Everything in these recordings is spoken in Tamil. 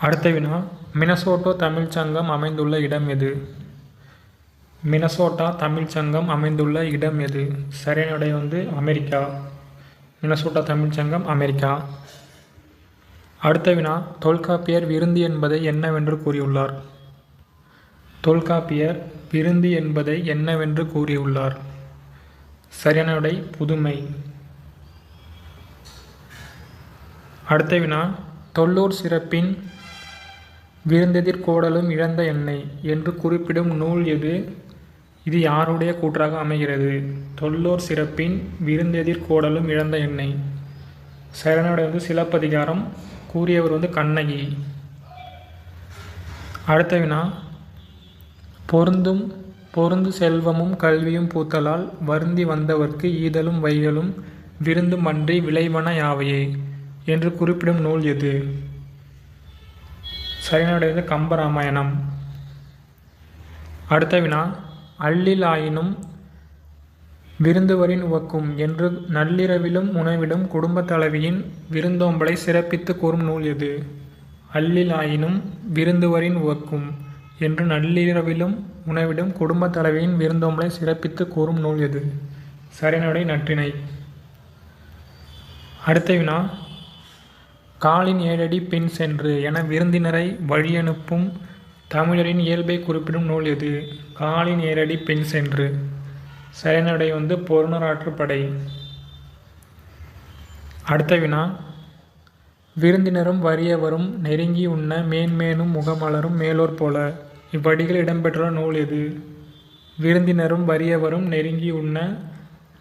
அடுத்த வினா மினசோட்டோ தமிழ்ச் சங்கம் அமைந்துள்ள இடம் எது? மினசோட்டா தமிழ் சங்கம் அமைந்துள்ள இடம் எது? சரியான விடை வந்து அமெரிக்கா. மினசோட்டா தமிழ் சங்கம் அமெரிக்கா. அடுத்த வினா தொல்காப்பியர் விருந்து என்பதை என்னவென்று கூறியுள்ளார்? தொல்காப்பியர் விருந்து என்பதை என்னவென்று கூறியுள்ளார்? சரியான விடை புதுமை. அடுத்த வினா தொல்லூர் சிறப்பின் விருந்தெதிர் கோடலும் இழந்த எண்ணெய் என்று குறிப்பிடும் நூல் எது? இது யாருடைய கூற்றாக அமைகிறது? தொல்லோர் சிறப்பின் விருந்தெதிர் கோடலும் இழந்த எண்ணெய் சரணோட வந்து சிலப்பதிகாரம். கூறியவர் வந்து கண்ணகி. அடுத்த வினா. பொருந்தும் பொருந்து செல்வமும் கல்வியும் பூத்தலால் வருந்தி வந்தவர்க்கு ஈதலும் வைகளும் விருந்தும் அன்றி விளைவன யாவையே? என்று குறிப்பிடும் நூல் எது? சரியான வந்து கம்பராமாயணம். அடுத்த வினா அள்ளில் ஆயினும் விருந்துவரின் உவக்கும் என்று நள்ளிரவிலும் உணவிடும் குடும்பத் தலைவியின் விருந்தோம்பலை சிறப்பித்து கூறும் நூல் எது? அள்ளில் ஆயினும் விருந்துவரின் உவக்கும் என்று நள்ளிரவிலும் உணவிடும் குடும்பத் தலைவியின் விருந்தோம்பலை சிறப்பித்து கூறும் நூல் எது? சரணடை நற்றினை அடுத்த வினா காலின் ஏழடி பின் சென்று என விருந்தினரை வழியனுப்பும் தமிழரின் இயல்பை குறிப்பிடும் நூல் எது? காலின் ஏழடி பின் சென்று. சரணடை வந்து பொருணராற்றுப்படை அடுத்த வினா. விருந்தினரும் வறியவரும் நெருங்கி உண்ண மேன்மேனும் முகமலரும் மேலோர் போல. இவ்வடிகள் இடம்பெற்றுள்ள நூல் எது? விருந்தினரும் வறியவரும் நெருங்கி உண்ண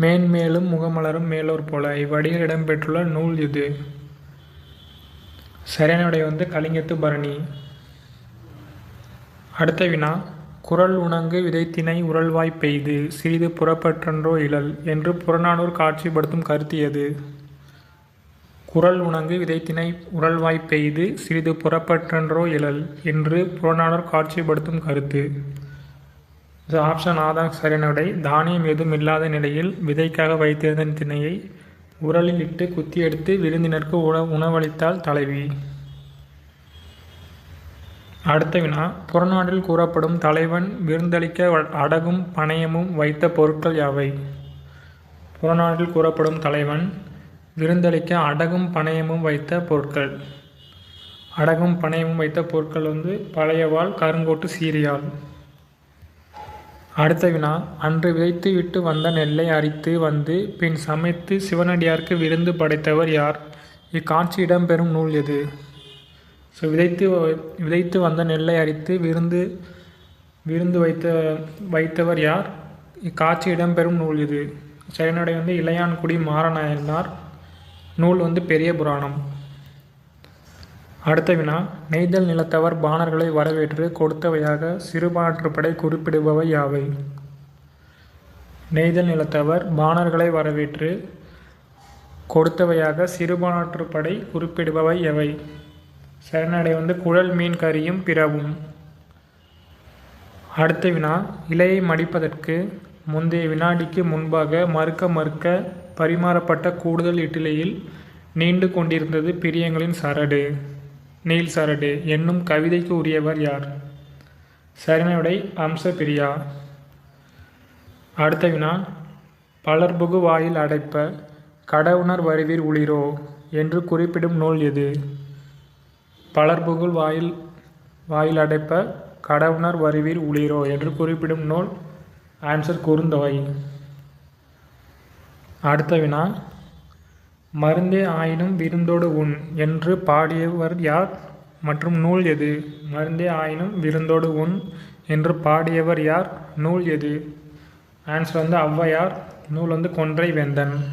மேன்மேலும் முகமலரும் மேலோர் போல. இவ்வடிகள் இடம்பெற்றுள்ள நூல் எது? சரியான விடை வந்து கலிங்கத்து பரணி. அடுத்த வினா குரல் உணங்கு விதைத்தினை உரல்வாய் பெய்து சிறிது புறப்பற்றன்றோ இழல் என்று புறநானூர் காட்சிப்படுத்தும் கருத்து எது? குரல் உணங்கு விதைத்தினை உரல்வாய் பெய்து சிறிது புறப்பற்றன்றோ இழல் என்று புறநானூர் காட்சிப்படுத்தும் கருத்து. இது ஆப்ஷன் ஆதான் சரியான விடை தானியம் எதுவும் இல்லாத நிலையில் விதைக்காக வைத்திருந்த திணையை உரலில் இட்டு குத்தி எடுத்து விருந்தினருக்கு உண உணவளித்தால் தலைவி. அடுத்த வினா. புறநாட்டில் கூறப்படும் தலைவன் விருந்தளிக்க அடகும் பணயமும் வைத்த பொருட்கள் யாவை? புறநாட்டில் கூறப்படும் தலைவன் விருந்தளிக்க அடகும் பணயமும் வைத்த பொருட்கள். அடகும் பணயமும் வைத்த பொருட்கள் வந்து பழையவாள் கருங்கோட்டு சீரியால் அடுத்த வினா அன்று விதைத்து விட்டு வந்த நெல்லை அரித்து வந்து பின் சமைத்து சிவனடியாருக்கு விருந்து படைத்தவர் யார்? இக்காட்சி இடம்பெறும் நூல் எது? ஸோ விதைத்து விதைத்து வந்த நெல்லை அரித்து விருந்து விருந்து வைத்த வைத்தவர் யார்? இக்காட்சி இடம்பெறும் நூல் இது. சரிநடை வந்து இளையான்குடி மாறநாயனார் நூல் வந்து பெரிய புராணம். அடுத்த வினா நெய்தல் நிலத்தவர் பாணர்களை வரவேற்று கொடுத்தவையாக சிறுபாற்றுப்படை குறிப்பிடுபவை யாவை? நெய்தல் நிலத்தவர் பாணர்களை வரவேற்று கொடுத்தவையாக சிறுபாற்றுப்படை குறிப்பிடுபவை எவை? சரணடை வந்து குழல் மீன் கறியும் பிறவும். அடுத்த வினா இலையை மடிப்பதற்கு முந்தைய வினாடிக்கு முன்பாக மறுக்க மறுக்க பரிமாறப்பட்ட கூடுதல் இட்டிலையில் நீண்டு கொண்டிருந்தது பிரியங்களின் சரடு. நீல் சரடு என்னும் கவிதைக்கு உரியவர் யார்? சரணையுடை அம்ச பிரியா அடுத்த வினா பலர்புகு வாயில் அடைப்ப கடவுணர் வருவீர் உளிரோ என்று குறிப்பிடும் நூல் எது? பலர்புகுள் வாயில் வாயில் அடைப்ப கடவுணர் வருவீர் உளிரோ என்று குறிப்பிடும் நூல் ஆன்சர் குறுந்தொகை அடுத்த வினா மருந்தே ஆயினும் விருந்தோடு உண் என்று பாடியவர் யார்? மற்றும் நூல் எது? மருந்தே ஆயினும் விருந்தோடு உண் என்று பாடியவர் யார்? நூல் எது? ஆன்சர் வந்து ஔவையார். நூல் வந்து கொன்றை வேந்தன்.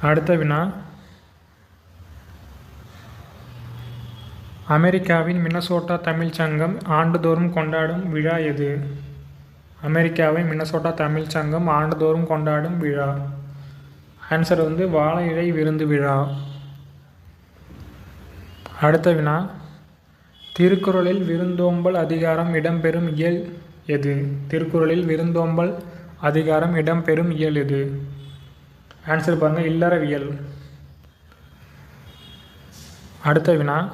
அடுத்த வினா. அமெரிக்காவின் மினசோட்டா தமிழ்ச் சங்கம் ஆண்டுதோறும் கொண்டாடும் விழா எது? அமெரிக்காவின் மினசோட்டா தமிழ்ச் சங்கம் ஆண்டுதோறும் கொண்டாடும் விழா. ஆன்சர் வந்து வாழை இழை விருந்து விழா. அடுத்த வினா திருக்குறளில் விருந்தோம்பல் அதிகாரம் இடம்பெறும் இயல் எது? திருக்குறளில் விருந்தோம்பல் அதிகாரம் இடம்பெறும் இயல் எது? ஆன்சர் பாருங்கள் இல்லறவியல். அடுத்த வினா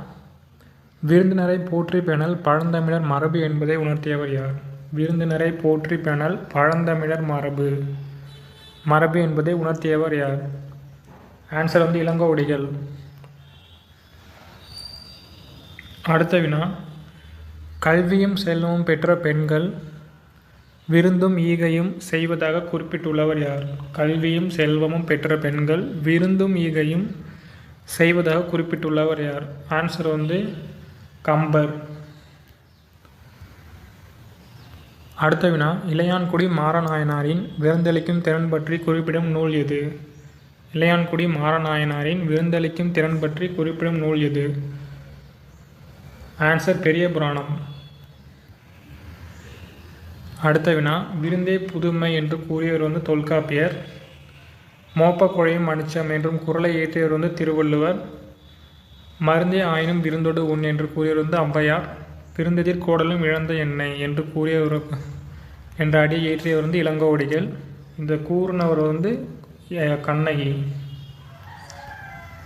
விருந்தினரை போற்றி பேணல் பழந்தமிழர் மரபு என்பதை உணர்த்தியவர் யார்? விருந்தினரை போற்றி பேணல் பழந்தமிழர் மரபு. மரபு என்பதை உணர்த்தியவர் யார்? ஆன்சர் வந்து இளங்கோவடிகள் அடுத்த வினா கல்வியும் செல்வமும் பெற்ற பெண்கள் விருந்தும் ஈகையும் செய்வதாக குறிப்பிட்டுள்ளவர் யார்? கல்வியும் செல்வமும் பெற்ற பெண்கள் விருந்தும் ஈகையும் செய்வதாக குறிப்பிட்டுள்ளவர் யார்? ஆன்சர் வந்து கம்பர். அடுத்த வினா இளையான்குடி மாரநாயனாரின் விருந்தளிக்கும் திறன் பற்றி குறிப்பிடும் நூல் எது? இளையான்குடி மாரநாயனாரின் விருந்தளிக்கும் திறன் பற்றி குறிப்பிடும் நூல் எது? ஆன்சர் பெரிய புராணம். அடுத்த வினா விருந்தே புதுமை என்று கூறியவர் வந்து தொல்காப்பியர். மோப்ப குழையும் மனுச்சம் என்றும் குரலை ஏற்றியவர் வந்து திருவள்ளுவர். மருந்தே ஆயினும் விருந்தோடு உண் என்று கூறியவர் வந்து ஔவையார் பிறந்ததிற் கோடலும் இழந்த என்னை என்று கூறியவர் என்ற அடியை ஏற்றியவர் வந்து இளங்கோவடிகள். இந்த கூறினவர் வந்து கண்ணகி.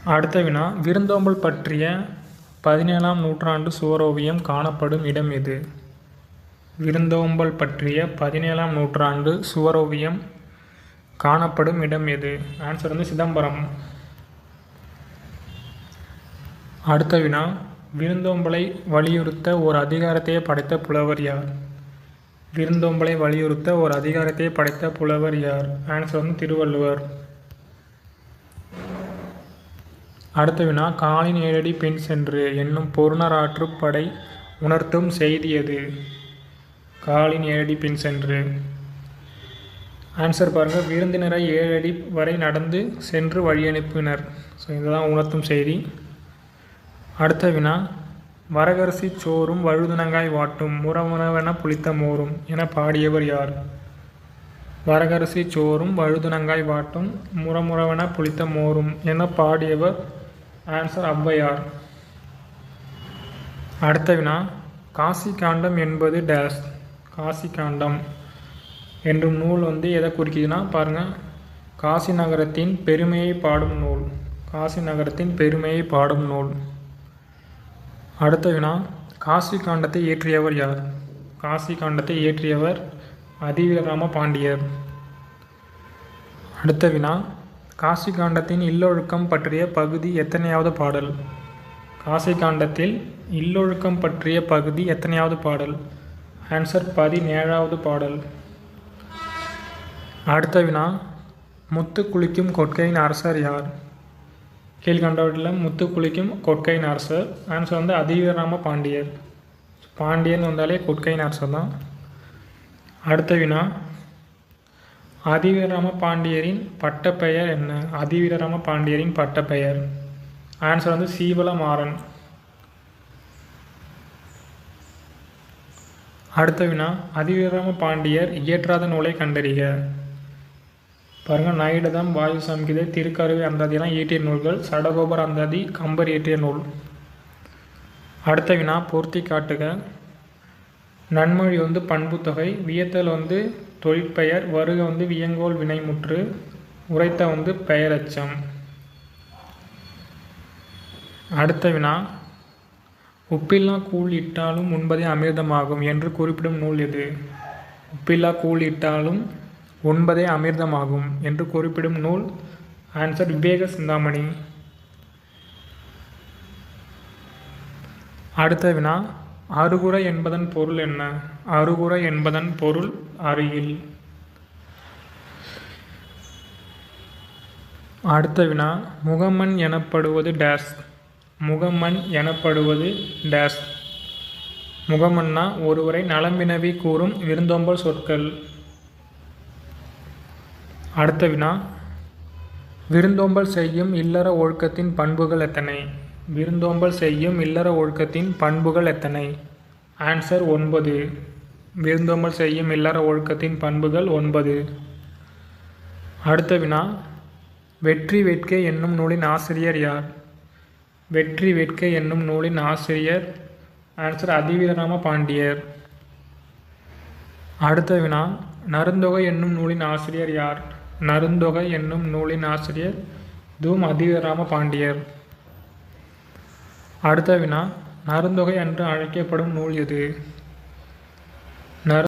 அடுத்த வினா விருந்தோம்பல் பற்றிய பதினேழாம் நூற்றாண்டு சுவரோவியம் காணப்படும் இடம் எது? விருந்தோம்பல் பற்றிய பதினேழாம் நூற்றாண்டு சுவரோவியம் காணப்படும் இடம் எது? ஆன்சர் வந்து சிதம்பரம். அடுத்த வினா விருந்தோம்பலை வலியுறுத்த ஒரு அதிகாரத்தையே படைத்த புலவர் யார்? விருந்தோம்பலை வலியுறுத்த ஒரு அதிகாரத்தையே படைத்த புலவர் யார்? ஆன்சர் வந்து திருவள்ளுவர். அடுத்த வினா காலின் ஏழடி பின் சென்று என்னும் பொருணராற்று படை உணர்த்தும் செய்தி எது? காலின் ஏழடி பின் சென்று. ஆன்சர் பாருங்கள் விருந்தினரை ஏழடி வரை நடந்து சென்று வழியனுப்பினர். ஸோ இதுதான் உணர்த்தும் செய்தி. அடுத்த வினா வரகரசி சோறும் வழுதுனங்காய் வாட்டும் முறமுறவென புளித்த மோரும் என பாடியவர் யார்? வரகரசி சோறும் வழுதுனங்காய் வாட்டும் முறமுறவென புளித்த மோரும் என பாடியவர் ஆன்சர் ஔவையார் அடுத்த வினா காசி காண்டம் என்பது டேஸ் காசி காண்டம் என்றும் நூல் வந்து எதை குறிக்குதுன்னா பாருங்கள் காசி நகரத்தின் பெருமையை பாடும் நூல். காசி நகரத்தின் பெருமையை பாடும் நூல். அடுத்த வினா காசி காண்டத்தை இயற்றியவர் யார்? காசி காண்டத்தை இயற்றியவர் அதிவீரராம பாண்டியர். அடுத்த வினா காசி காண்டத்தின் இல்லொழுக்கம் பற்றிய பகுதி எத்தனையாவது பாடல்? காசி காண்டத்தில் இல்லொழுக்கம் பற்றிய பகுதி எத்தனையாவது பாடல்? ஆன்சர் பதினேழாவது பாடல். அடுத்த வினா முத்து குளிக்கும் கொட்கையின் அரசர் யார்? கீழ்கண்டவற்றில் முத்து குளிக்கும் கொட்கையின் அரசர். ஆன்சர் வந்து அதிவீரராம பாண்டியர். பாண்டியன் வந்தாலே கொட்கையின் அரசர் தான். அடுத்த வினா. அதிவீரராம பாண்டியரின் பட்டப்பெயர் என்ன? அதிவீரராம பாண்டியரின் பட்டப்பெயர். ஆன்சர் வந்து சீவலமாறன். அடுத்த வினா. அதிவீரராம பாண்டியர் இயற்றாத நூலை கண்டறிக. பாருங்கள் நைடதம் வாயு சம்கிதை திருக்கருவை அந்தாதிலாம் இயற்றிய நூல்கள். சடகோபர் அந்தாதி கம்பர் இயற்றிய நூல். அடுத்த வினா பூர்த்தி காட்டுக. நன்மொழி வந்து பண்புத்தொகை வியத்தல் வந்து தொழிற்பெயர். வருக வந்து வியங்கோல் வினைமுற்று. உரைத்த வந்து பெயரச்சம். அடுத்த வினா உப்பில்லா கூழ் இட்டாலும் உண்பதே அமிர்தமாகும் என்று குறிப்பிடும் நூல் எது? உப்பில்லா கூழ் இட்டாலும் உண்பதே அமிர்தமாகும் என்று குறிப்பிடும் நூல் ஆன்சர் விவேக சிந்தாமணி. அடுத்த வினா அருகுறை என்பதன் பொருள் என்ன? அருகுறை என்பதன் பொருள் அருகில். அடுத்த வினா முகமன் எனப்படுவது டேஸ் முகமன் எனப்படுவது டேஸ் முகமன்னா ஒருவரை நலம்பினவி கூறும் விருந்தோம்பல் சொற்கள். அடுத்த வினா. விருந்தோம்பல் செய்யும் இல்லற ஒழுக்கத்தின் பண்புகள் எத்தனை? விருந்தோம்பல் செய்யும் இல்லற ஒழுக்கத்தின் பண்புகள் எத்தனை? ஆன்சர் ஒன்பது. விருந்தோம்பல் செய்யும் இல்லற ஒழுக்கத்தின் பண்புகள் ஒன்பது. அடுத்த வினா. வெற்றி வேட்கை என்னும் நூலின் ஆசிரியர் யார்? வெற்றி வேட்கை என்னும் நூலின் ஆசிரியர் ஆன்சர் அதிவீரராம பாண்டியர். அடுத்த வினா. நருந்தொகை என்னும் நூலின் ஆசிரியர் யார்? நருந்தொகை என்னும் நூலின் ஆசிரியர் தூம் அதிவீரராம பாண்டியர் அடுத்த வினா நருந்தொகை என்று அழைக்கப்படும் நூல் எது?